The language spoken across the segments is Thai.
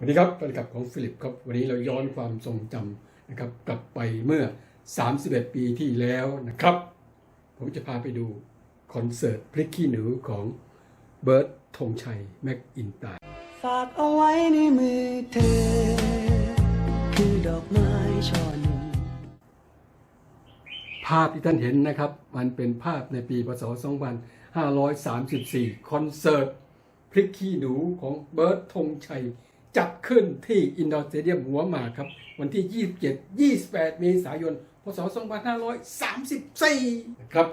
สวัสดีครับแฟนคลับของฟิลิปครับวันนี้เราย้อนความทรงจำนะครับกลับไปเมื่อ 31 ปีที่แล้วนะครับ ผมจะพาไปดูคอนเสิร์ตพริกขี้หนูของเบิร์ตธงชัย แม็กอินไตร์ฝากเอาไว้ในมือเธอ คือดอกไม้ช่อหนึ่งภาพที่ท่านเห็นนะครับ มันเป็นภาพในปีพศ 2534 คอนเสิร์ตพริกขี้หนูของเบิร์ตธงชัย จัดขึ้นที่อินดอร์สเตเดียมหัวหมากครับ วันที่ 27 28 เมษายน พศ 2534นะครับ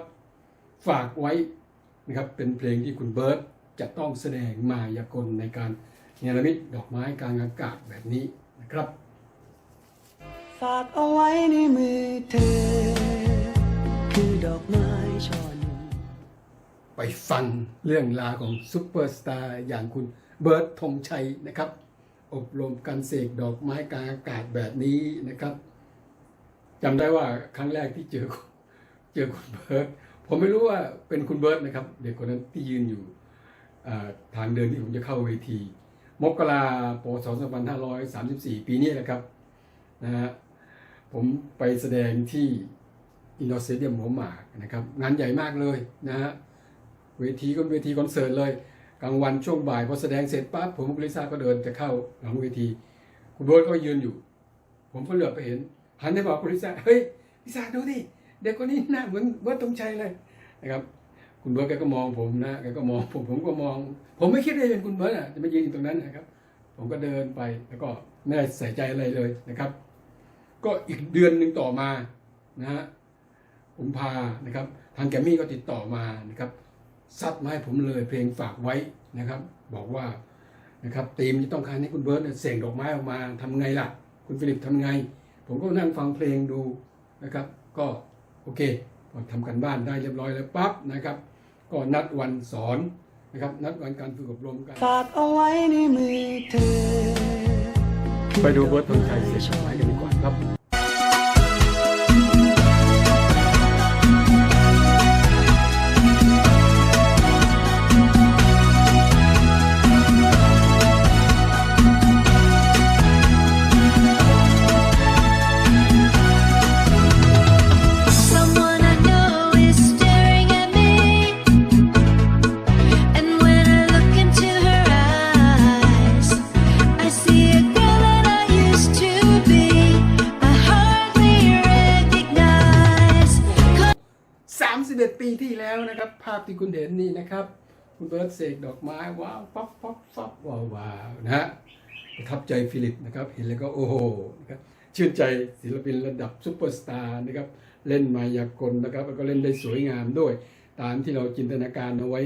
ฝากไว้นะครับเป็นเพลงที่คุณเบิร์ตจะต้องแสดงมายากลในการเนรมิตดอกไม้กลางอากาศแบบนี้นะครับ ฝากเอาไว้ในมือเธอ คือดอกไม้ช่อหนึ่งไปฟังเรื่องราวของซูเปอร์สตาร์อย่างคุณเบิร์ตธงชัยนะครับ อบรมการเสกดอกไม้กลางอากาศแบบนี้นะครับจำได้ว่าครั้งแรกที่เจอเจอคุณเบิร์ตผมไม่รู้ว่าเป็นคุณเบิร์ตนะครับ เด็กคนนั้นที่ยืนอยู่ทางเดินที่ผมจะเข้าเวที มกราปศ2534 ปีนี้นะครับนะฮะผมไปแสดงที่อินดอร์สเตเดียมหัวหมากนะครับ งานใหญ่มากเลยนะฮะเวทีก็เวทีคอนเสิร์ตเลย กลางวันช่วงบ่ายพอแสดงเสร็จปั๊บผมกับลิซ่าก็เดินจะเข้าหลังเวที คุณโบ๊ทก็ยืนอยู่ ผมก็เหลือบไปเห็น หันไปบอกคุณลิซ่าเฮ้ยลิซ่าดูดิเด็กคนนี้หน้าเหมือนเบิร์ตธงชัยเลยนะครับ คุณเบิร์ตแกก็มองผมนะแกก็มองผมผมก็มอง ผมไม่คิดว่าจะเป็นคุณเบิร์ตอะจะมายืนอยู่ตรงนั้นนะครับ ผมก็เดินไปแล้วก็ไม่ได้ใส่ใจอะไรเลยนะครับ ก็อีกเดือนหนึ่งต่อมานะฮะผมพานะครับ ทางแกมมี่ก็ติดต่อมานะครับ ซัดมาให้ผมเลยเพลงฝากไว้นะครับ บอกว่านะครับทีมจะต้องการให้คุณเบิร์ตเนี่ยเสกดอกไม้ออกมาทำไงล่ะ คุณฟิลิปทำไง ผมก็นั่งฟังเพลงดูนะครับ ก็โอเคพอทำกันบ้านได้เรียบร้อยแล้วปั๊บนะครับ ก็นัดวันสอนนะครับนัดวันการฝึกอบรมกันฝากเอาไว้ในมือเธอคือไปดูเบิร์ตธงชัยเสกดอกไม้กันดีกว่าครับ ปีที่แล้วนะครับ ภาพที่คุณเห็นนี่นะครับ คุณเบิร์ตเสกดอกไม้ว้าวป๊อปป๊อปป๊อปว้าวว้าวนะฮะประทับใจฟิลิปนะครับเห็นแล้วก็โอ้โหนะครับชื่นใจศิลปินระดับซุปเปอร์สตาร์นะครับเล่นมายากลนะครับแล้วก็เล่นได้สวยงามด้วย ตามที่เราจินตนาการเอาไว้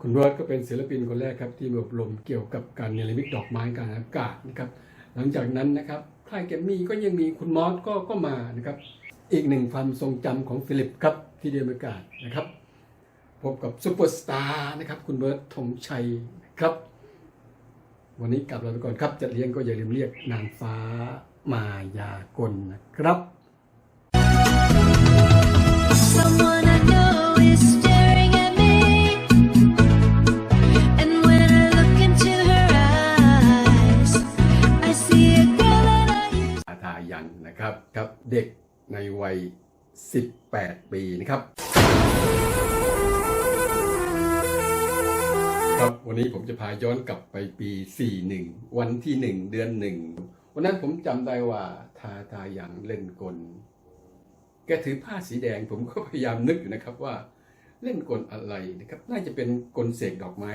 คุณเบิร์ตก็เป็นศิลปินคนแรกครับที่อบรมเกี่ยวกับการเนรมิตดอกไม้กางอากาศนะครับหลังจากนั้นนะครับค่ายแกมมี่ก็ยังมีคุณมอสก็ก็มานะครับอีกหนึ่งความทรงจำของฟิลิปครับ ที่เดนอเมริกานะครับ พบกับซูเปอร์สตาร์นะครับ คุณเบิร์ตธงชัยครับ วันนี้กลับเราไปก่อนครับจะเลี้ยงก็อย่าลืมเรียกนางฟ้ามายากลนะครับ Someone I know is staring at me. And when I look into her eyes, I see a girl that I used อาทายังนะครับครับเด็กในวัย 18 ปีนะครับครับวันนี้ผมจะพาย้อนกลับไปปี 41 วันที่ 1 เดือน 1 วันนั้นผมจำได้ว่าทาทายังเล่นกล แกถือผ้าสีแดงผมก็พยายามนึกอยู่นะครับว่าเล่นกลอะไรนะครับ น่าจะเป็นกลเสกดอกไม้